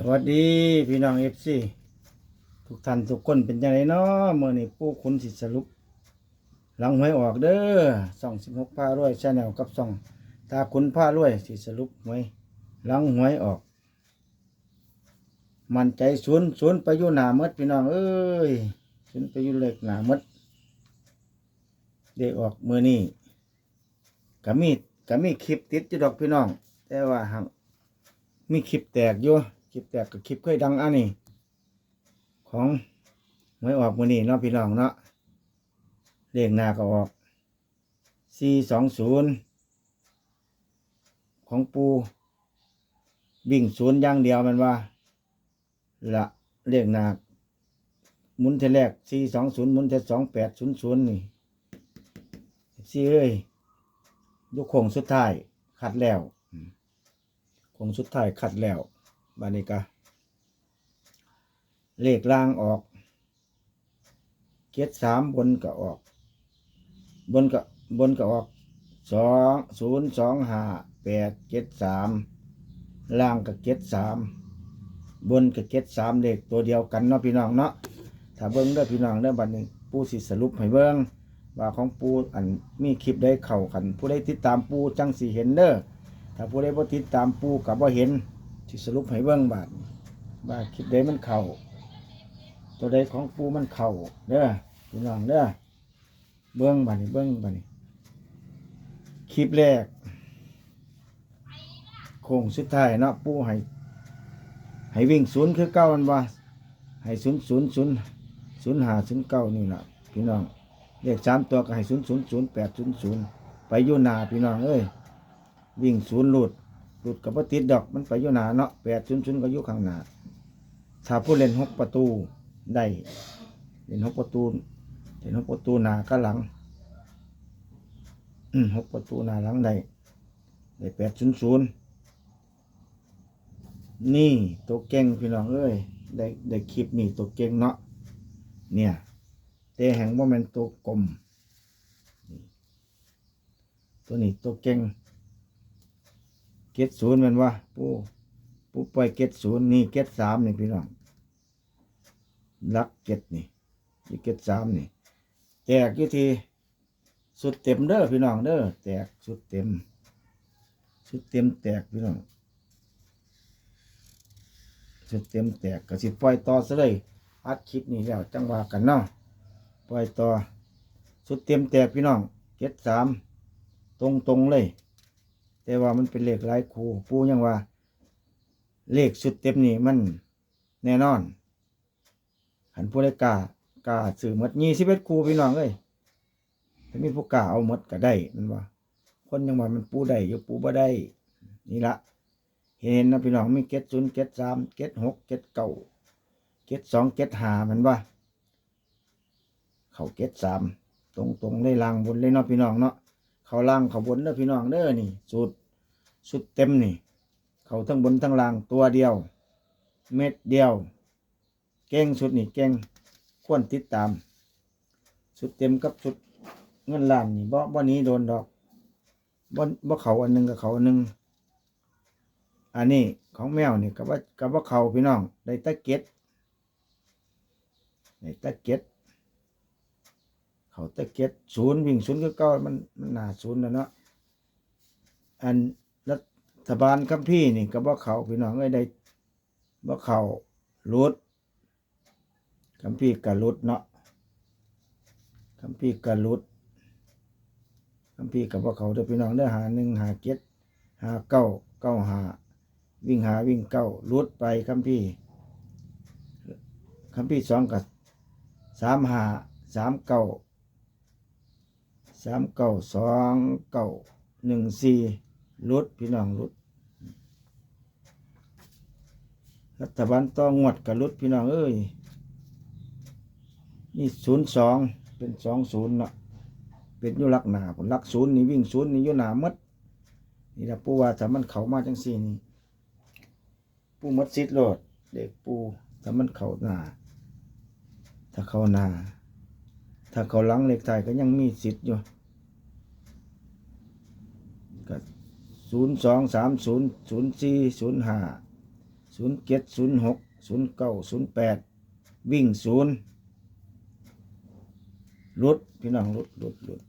สวัสดีพี่น้องเอฟซีทุกท่านทุกคนเป็นยังไงเนาะเมื่อนี้ปู่คุณสิสรุป หลังหวยออกเด้อสองสิบหกผ้ารวยชาแนลกับสองตาคุณผ้ารวยสิสรุปหวยหลังหวยออก มันใจศูนย์ศูนย์ไปอยู่หนาหมดพี่น้องเอ้ยศูนย์ไปอยู่เล็กหนาหมดเด็กออกมือนี้ก็มีก็มีคลิปติดอยู่ดอกพี่น้อง แต่ว่าหังมีคลิปแตกอยู่ ลิปแตกกับคลิปเคยดังอันนี้ ของหวยออกมือนี้เนาะพี่น้องเนาะเลขหน้าก็ออกสี่สองศูนย์ของปูวิ่งศูนย์อย่างเดียวมันว่า ละเลขหน้าหมุนเทแรกสี่สองศูนย์หมุนเทสองแปดศูนย์ศูนย์นี่สี่เอ้ยยกโค้งสุดท้ายขัดแล้วคงสุดท้ายขัดแล้ว บานิกาเลขล่างออกเจ็ดสามบนก็ออก บนก็บนก็ออกสองศูนย์สองห้าแปดเจ็ดสามล่างก็เจ็ดสามบนก็เจ็ดสามเลขตัวเดียวกันเนาะพี่น้องเนาะถ้าเบิ้งเด้อพี่น้องเด้อบัดนี้ปูสิสรุปให้เบิ้งว่าของปูอันมีคลิปได้เข้ากัน ผู้ใดติดตามปูจังสีเห็นเด้อถ้าผู้ใดบ่ติดตามปูกับบ่เห็น สิสรุปให้เบิ่งบาดว่าคลิปใดมันเข้าตัวใดของปูมันเข้าเด้อพี่น้องเด้อเบิ่งบาดนี้เบิ่งบาดนี้คลิปแรกโค้งสุดท้ายเนาะปูให้ให้วิ่งศูนย์คือเก้ามันว่าให้ศูนย์ศูนย์ศูนย์ศูนย์หาศูนย์เก้านี่ล่ะพี่น้องเลขสามตัวก็ให้ศูนย์ศูนย์ศูนย์แปดศูนย์ศูนย์ไปอยู่นาพี่น้องเอ้ยวิ่งศูนย์หลุดุดกับว่าติดดอกมันไปอยู่หนาเนาะแปดศูนย์ศูนก็อยู่ข้างหน้าถ้าผู้เล่นหกประตูได้เล่นหกประตูเล่นหกประตูหน้าก็หลังหกประตูหน้าหลังได้ได้แปดศูนย์ศูนนี่ตัวเก่งพี่น้องเอ้ยได้ได้คลิปนี่ตัวเก่งเนาะเนี่ยแต่แห่งว่ามันตัวกลมตัวนี้ตัวเก่ง เกตศูนย์มันว่าปูปูปล่อยเกตศูนย์นี่เกตสามนี่พี่น้องลักเกตนี่ยี่เกตสามนี่ แตกยู่ทีสุดเต็มเด้อพี่น้องเด้อแตกสุดเต็ม สุดเต็มแตกพี่น้องสุดเต็มแตกก็สิปล่อยต่อซะเลยอัดคลิปนี้แล้วจังหว่ากันเนาะปล่อยต่อสุดเต็มแตกพี่น้องเกตสามตรงตรงๆเลย แต่ว่ามันเป็นเลขหลายคู่ปูยังว่า เลขสุดเต็มนี่มันแน่นอน หันผู้ได้กากาซื้อมดยี่สิบเอ็ดคู่พี่น้องเอ้ยถ้ามีผู้กล้าเอาหมดก็ได้มันว่า คนยังว่ามันปูได้อยู่ปูบ่ได้ นี่ละเห็นนะพี่น้องมีเก็ดศูนย์เก็ดสามเก็ดหกเก็ดเก้าเก็ดสองเก็ดห้ามันว่า เขาเก็ดสามตรงตรงๆเลยลางบนเลยเนาะพี่น้องเนาะ เขาล่างเขาบนเด้อพี่น้องเด้อนี่สุดสุดเต็มนี่ เขาทั้งบนทั้งล่างตัวเดียว เม็ดเดียว เก่งสุดนี่เก่งควรติดตาม สุดเต็มกับสุดเงินล้านนี่บ่บ่นี้โดนดอกบ่บ่เขาอันหนึงกับเขาอันหนึงอันนี้ของแมวนี่กับว่ากับว่าเขาพี่น้องได้ตะเก็ดได้ตะเก็ด เขาตะเก็ดศูนย์วิ่งศูนย์ก็เก้ามันมันหนาศูนย์นะเนาะอันรัฐบาลคัมพี่นี่ก็บ่เขาพี่น้องเอ้ยได้บ่เขาลุดคัมพี่กะลุดเนาะคัมพี่กะลุดคัมพี่กับบ่เขาเด้อพี่น้องเด้อหาหนึ่งหาเจ็ดหาเก้าเก้าหาวิ่งหาวิ่งเก้าลุดไปคัมพี่คัมพี่สองกับสามหาสามเก้า สามเก้าสองเก้าหนึ่งสี่ลดพี่น้องลดรัฐบาลต้องงวดกับลดพี่น้องเอ้ยนี่ศูนย์สองเป็นสองศูนย์เนาะเป็นยุลักหนาผลลักศูนย์นี่วิ่งศูนย์นี่ยุหนามัดนี่ละปูว่าถ้ามันเข้ามาจังสี่นี่ปูมัดซิดโลดเด็กปูถ้ามันเข้าหนาถ้าเข้าหนา ถ้าเขาลังเหล็กไทยก็ยังมีสิทธิ์อยู่ก็ศูนย์สองสามศูนย์ศูนย์สี่ศูนย์ห้าศูนย์เจ็ดศูนย์หกศูนย์เก้าศูนย์แปดวิ่งศูนย์รุดพี่น้องรุดรุดรุด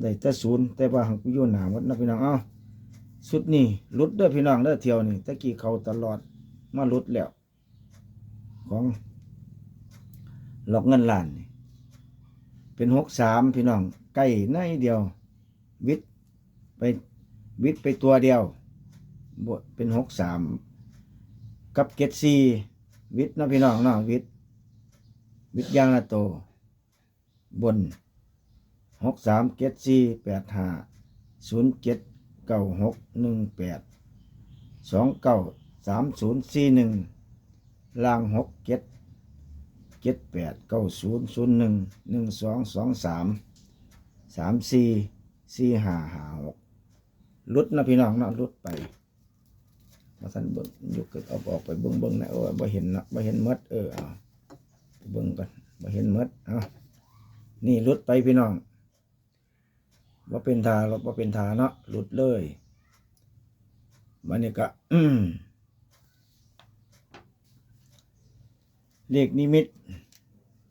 ได้แต่ศูนย์แต่ว่าหังกูอยู่หนาหมดนะพี่น้องเอ้าสุดนี่รุดเด้อพี่น้องเด้อเที่ยวนี่ตะกี้เขาตลอดมารุดแล้วของ หลอกเงินล้านนี่เป็นหกสามพี่น้องใกล้ในเดียว วิทย์ไปวิทย์ไปตัวเดียวบวเป็นหกสามกับเกตซีวิทย์นะพี่น้องเนาะวิทย์วิทย์ยางละโต บนหกสามเกตซีแปดห้าศูนย์เจ็ดเก้าหกหนึ่งแปดสองเก้าสามศูนย์สี่หนึ่งล่างหกเจ็ด เจ็ดแปดเก้าศูนย์ศูนย์หนึ่งหนึ่งสองสองสามสามสี่สี่ห้าห้าหกลุดนะพี่น้องเนาะลุดไปมาสันเบิ้งยกเกิดเอาออกไปเบิ้งเบิ้งนะโอ้ยบ่เห็นนะบ่เห็นมดเออเอาเบิ้งกันบ่เห็นมดเอานี่ลุดไปพี่น้องว่าเป็นทาหรอกว่าเป็นทาเนาะหลุดเลยมันนี่ก็อืม เลขนิมิต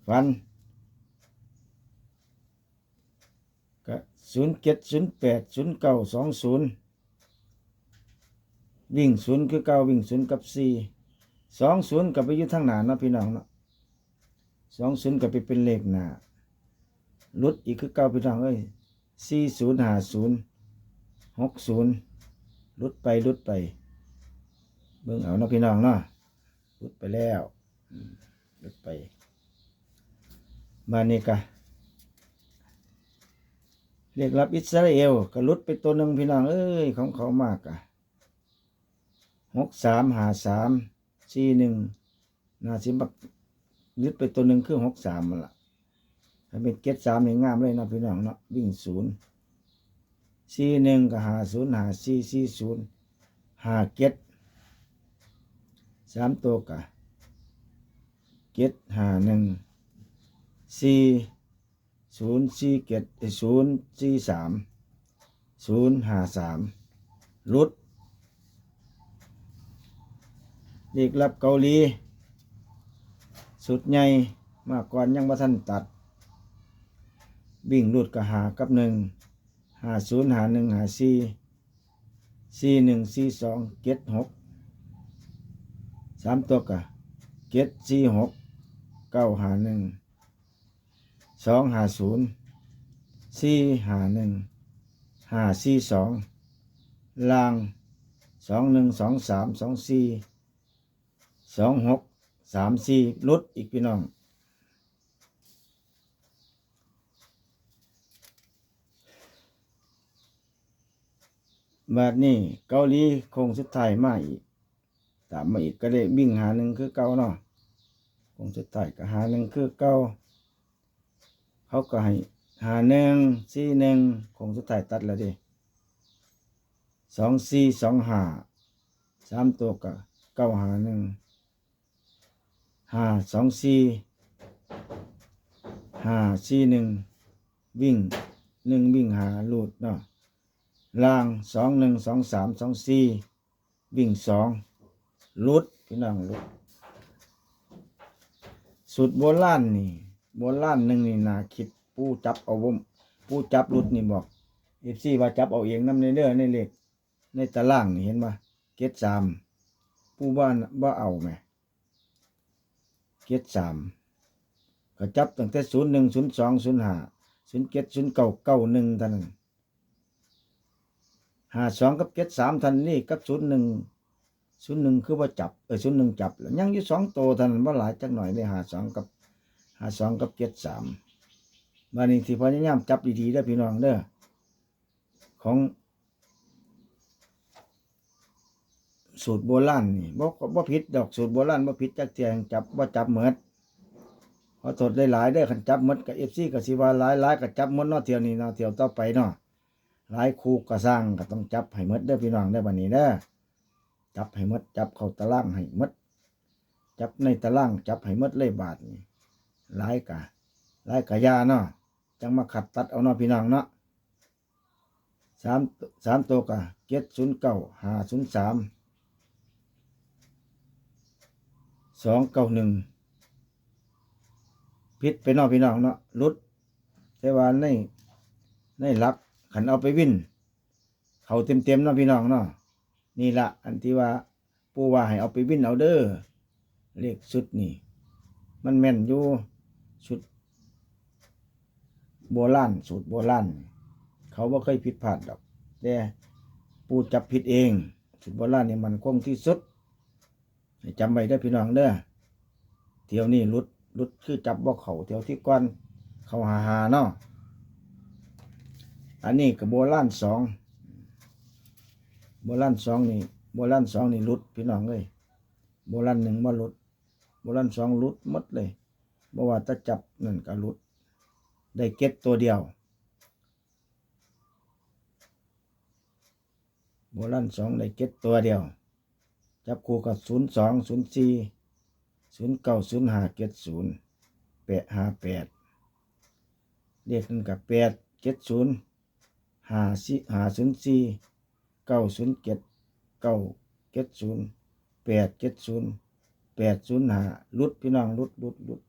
ฟันก็ศูนย์เจ็ดศูนย์แปดศูนย์เก้าสองศูนย์วิ่งศูนย์คือเก้าวิ่งศูนย์กับสี่สองศูนย์กับไปยึดทางหนาเนาะพี่น้องเนาะสองศูนย์กับไปเป็นเลขหนาลดอีกคือเก้าพี่น้องเอ้ยสี่ศูนย์ห้าศูนย์หกศูนย์ลดไปลดไป เบิ่งเอาเนาะพี่น้องเนาะลดไปแล้ว ลดไปมานี่กะเรียกรับอิสราเอลก็ลุดไปตัวหนึ่งพี่น้องเอ้ยของเขามากอะหกสามหาสามสี่หนึ่งนาสิบักลุดไปตัวหนึ่งคือหกสามมันละถ้าเป็นเก็ดสามนี่งามเลยนะพี่น้องเนาะวิ่งศูนย์สี่หนึ่งก็หาศูนย์หาสี่สี่ศูนย์หาเก็ดสามตัวกะ เก็ดหาหนึ่งสี่ศูนย์สี่เจ็ดศูนย์สี่สามศูนย์ห้าสามรุดเรีกรับเกาหลี สุดใหญ่มากกว่ายังบ่ทันตัด บิ่งรุดกับหากับหนึ่งหาศูนย์หาหนึ่งหาสี่สี่หนึ่งสี่สองเจ็ดหกสามตัวกะเจ็ดสี่หก เก้าหาหนึ่งสองหาศูนย์สี่หาหนึ่งหาสี่สองล่างสองหนึ่งสองสามสองสี่สองหกสามสี่ลดอีกพี่น้องบาดนี้เกาหลีคงสุดท้ายมาอีก ตามมาอีกก็ได้วิ่งหาหนึ่งคือเก่าเนาะ คงสุดท้ายก็หาหนึ่งคือเก่าเขาก็ให้หาหนึ่งสี่หนึ่งคงสุดท้ายตัดแล้วดิสองสี่สองหาสามตัวก็เก้าหาหนึ่งหาสองสี่หาสี่หนึ่งวิ่งหนึ่งวิ่งหาลูดเนาะล่างสองหนึ่งสองสามสองสี่วิ่งสองลุดพี่น้องลุด สุดโบราณนี่โบราณหนึ่งนี่นาคิดผู้จับเอาบ่มผู้จับรุดนี่บอกเอฟซีว่าจับเอาเองน้ำในเด้อในเลขในตารางนี่เห็นปะเกตสามผู้บ้านบ่เอาไหมเกตสามก็จับตั้งแต่ศูนย์หนึ่งศูนย์สองศูนย์ห้าศูนย์เกตศูนย์เก้าเก้าหนึ่งท่านห้าสองกับเกตสามทันนี่กับศูนย์หนึ่ง ศูนย์หนึ่งคือว่าจับเออศูนย์หนึ่งจับแล้วยังอยู่สองโตเท่านั้นว่าหลายจักหน่อยได้หาสองกับหาสองกับเกตสามบานนี้ที่พยายามจับดีๆได้พี่น้องเด้อของสูตรโบราณนี่บ่บ่ผิดดอกสูตรโบราณบ่ผิดจักเทียงจับบ่จับเหมือดขอโทษหลายๆเด้อคันจับหมดกับ FC ก็สิว่าหลายๆก็จับหมดนาะเที่ยวนี้นาะเที่ยวต่อไปเนาะหลายคู่ก็สร้างก็ต้องจับให้หมดเด้อพี่น้องเด้อบัดนี้เด้อ จับให้มดจับเข้าตารางให้มดจับในตารางจับให้มดเลยบาทนี่หลายกะลายกะยาเนาะจังมาขัดตัดเอาเนาะพี่น้องเนาะสามสามตัวกะเกจ็ดศูนย์เก้าห้าศูนย์สามสองเก้าหนึ่งพิษไปนอกพี่น้องเนาะรุดแต่ว่าในในหลักขันเอาไปวิ่นเขาเต็มเต็มเนาะพี่น้องเนาะ นี่ละอันที่ว่าปูว่าให้เอาไปวินเอาเด้อเลขสุดนี่ มันแม่นอยู่ชุดโบราณสูตรโบราณนี่เขาบ่าเคยผิดพลาดดอก แต่ปูจับผิดเองสูตรโบราณนี่มันคงที่สุดจำไว้ได้พี่น้องเด้อเที่ยวนี้รุดรุดคือจับบ่เขาเที่ยวที่ก้อนเขาหาหาเนาะอันนี้ก็โบราณสอง โบราณสองนี่โบราณสองนี่รุดพี่น้องเลยโบราณหนึ่งมารุดโบราณสองลุดมดเลยบ่ว่าจะจับนั่นก็ลุด ได้เก็ตตัวเดียวโบราณสองได้เก็ตตัวเดียว จับคู่กับศูนย์สองศูนย์สี่ศูนย์เก้าศูนย์ห้าเก็ตศูนย์แปดห้าแปดเรียกนั่นกับแปดเก็ตศูนย์ห้าสี่ห้าศูนย์สี่ เก้าศูนย์เก็ตเก้าเก็ตศูนย์แปดเก็ตศูนย์แปดศูนย์หาลุดพี่น้องลุดลุดลุด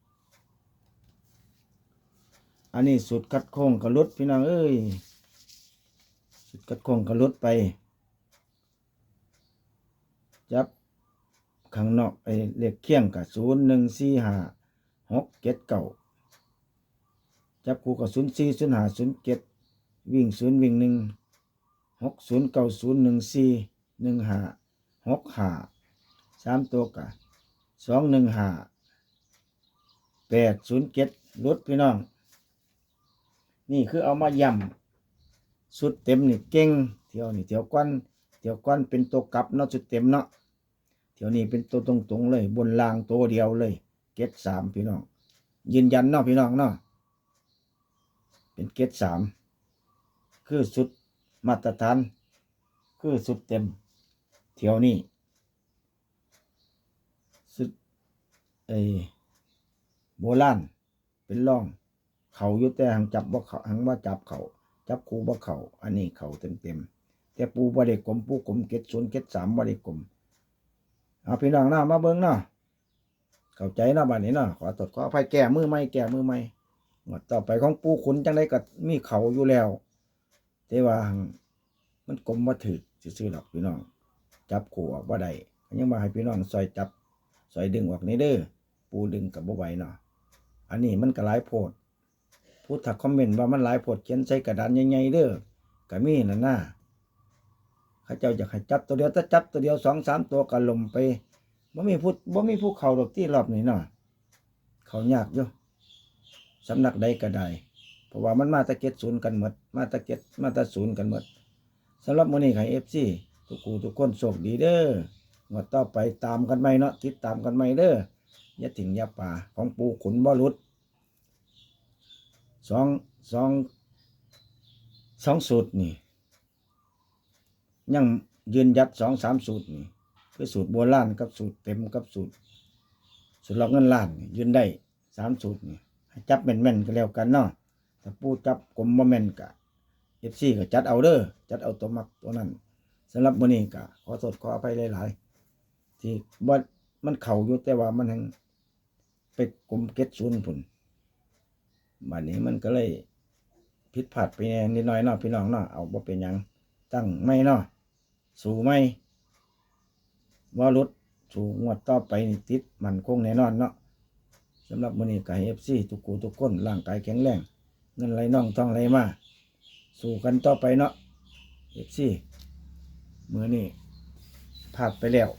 อันนี้สุดคัดโค้งก็ลุดพี่น้องเอ้ยสุดคัดโค้งก็ลุดไป จับข้างนอกไอ้เลขเคียงกับศูนย์หนึ่งสี่ห้าหกเจ็ดเก้าจับคู่กับศูนย์สี่ศูนย์ห้าศูนย์เจ็ดวิ่งศูนย์วิ่งหนึ่ง หกศูนย์เก้าศูนย์หนึ่งสี่หนึ่งห้าหกห้าสามตัวกะสองหนึ่งห้าแปดศูนย์เจ็ดรถพี่น้อง นี่คือเอามาย่ำสุดเต็มนี่เก่งเที่ยวนี่เที่ยวก้อนเที่ยวก้อนเป็นตัวกลับเนาะสุดเต็มเนาะเที่ยวนี้เป็นตัวตรงๆเลย บนรางตัวเดียวเลย เกตสามพี่น้อง ยืนยันเนาะพี่น้องเนาะเป็นเกตสามคือสุด มาตรฐาน คือสุดเต็ม เที่ยวนี้สุดไอ้โบราณเป็นร่อง เขายู่แต่หังจับว่าเขาหังว่าจับเขาจับคูว่าเขาอันนี้เขาเต็มเต็มแต่ปูบริกลมปูกลมเก็ดศูนย์เก็ดสามบริกลมเอาพี่น้องหน้ามาเบิ้งเนาเข้าใจเนาะบัดนี้เนาะขอตรวจขออภัยแก้มือไม่แก้มือไม่งวดต่อไปของปูขุนจังได้ก็มีเขาอยู่แล้ว แต่ว่ามันกลมว่าถือซื่อหรอกพี่น้อง จับขู่ออกว่าใดยังมาให้พี่น้องซอยจับซอยดึงออกนี่เด้อปูดึงกับบ่ไหวเนาะอันนี้มันก็หลายโพดผู้ถักคอมเมนต์ว่ามันหลายโพดเขียนใส่กระดานใหญ่ๆเด้อก็มีนั่นน่ะเข้าเจ้าอยากให้จับตัวเดียวถ้าจับตัวเดียวสองสามตัวก็ลมไปบ่มีผู้บ่มีผู้เข้าดอกที่รอบนี้เนาะเขายากอยู่สำนักใดก็ได้ ราะว่ามันมาตะเก็ดศูนย์กันหมด มาตะเก็ดมาตะศูนย์กันหมดสำหรับมื้อนี้ให้ FC ทุกคู่ทุกคนโชคดีเด้องวดต่อไปตามกันไหมเนาะติดตามกันไหมเด้อยาถิงยาป่าของปูขุนบ่หลุดสองสองสองสูตรนี่ ยังยืนยัดสองสามสูตรนี่คือสูตรโบราณกับสูตรเต็มกับสูตร สูตรหลอกเงินล้านยืนได้สามสูตรนี่ให้จับแม่นๆก็แล้วกันเนาะ ถ้าปูจับกลมบ่แม่นกะเอฟซีก็จัดเอาเด้อจัดเอาตัวมักตัวนั้นสำหรับมื้อนี้ก็ขอโทษขออภัยหลายๆที่บ่มันเข้าอยู่แต่ว่ามันยังไปกลมเก็ดศูนย์พุ่นบัดนี้มันก็เลยผิดพลาดไปแน่นิดหน่อยเนาะพี่น้องเนาะเอาบ่เป็นหยังตั้งไม่เนาะสู่ไม่ว่าลดสู่งวดต่อไปนี่ติดมันคงแน่นอนเนาะสำหรับมื้อนี้ก็ให้ FC ทุกคู่ทุกคนร่างกายแข็งแรง เงินไหลน่องทองไหลมา สู่กันต่อไปเนาะ FC มือนี่ผาดไปแล้ว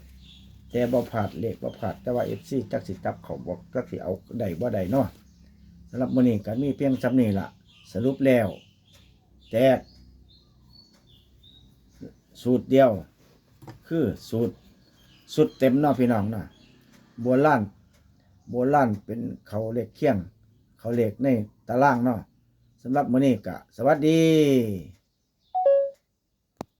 แต่บ่ผาดเลขบ่ผาดแต่ว่าเอฟซีจักสิจับเขาบอกจักสิเอาได้บ่ได้เนาะสำหรับมือนี้ก็มีเพียงสำนี้ละสรุปแล้ว แจกสูตรเดียว คือสูตรสุดเต็มเนาะพี่น้องเนาะโบราณโบราณเป็นเขาเลขเคียง เขาเลขในตารางเนาะ สำหรับมือนี้ก็สวัสดี